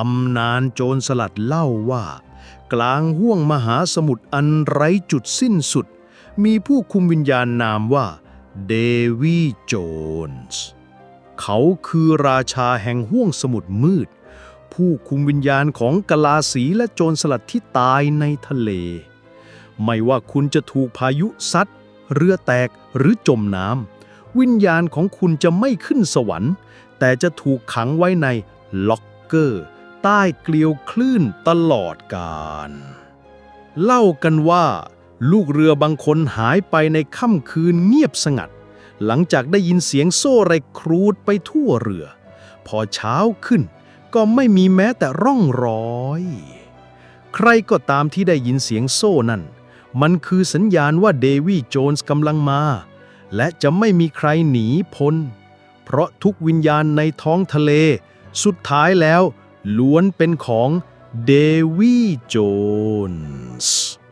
ตำนานโจรสลัดเล่าว่า กลางห้วงมหาสมุทรอันไร้จุดสิ้นสุด มีผู้คุมวิญญาณนามว่าเดวีโจนส์เขาคือราชาแห่งห้วงสมุทรมืด ผู้คุมวิญญาณของกลาสีและโจรสลัดที่ตายในทะเล ไม่ว่าคุณจะถูกพายุซัด เรือแตกหรือจมน้ำวิญญาณของคุณจะไม่ขึ้นสวรรค์ แต่จะถูกขังไว้ในล็อกเกอร์ ใต้เกลียวคลื่นตลอดกาลเล่ากันว่า ลูกเรือบางคนหายไปในค่ำคืนเงียบสงัด หลังจากได้ยินเสียงโซ่ไรครูดไปทั่วเรือ พอเช้าขึ้นก็ไม่มีแม้แต่ร่องรอย ใครก็ตามที่ได้ยินเสียงโซ่นั่น มันคือสัญญาณว่าเดวี่โจนส์กำลังมา และจะไม่มีใครหนีพ้น เพราะทุกวิญญาณในท้องทะเล สุดท้ายแล้ว ล้วนเป็นของเดวี่โจนส์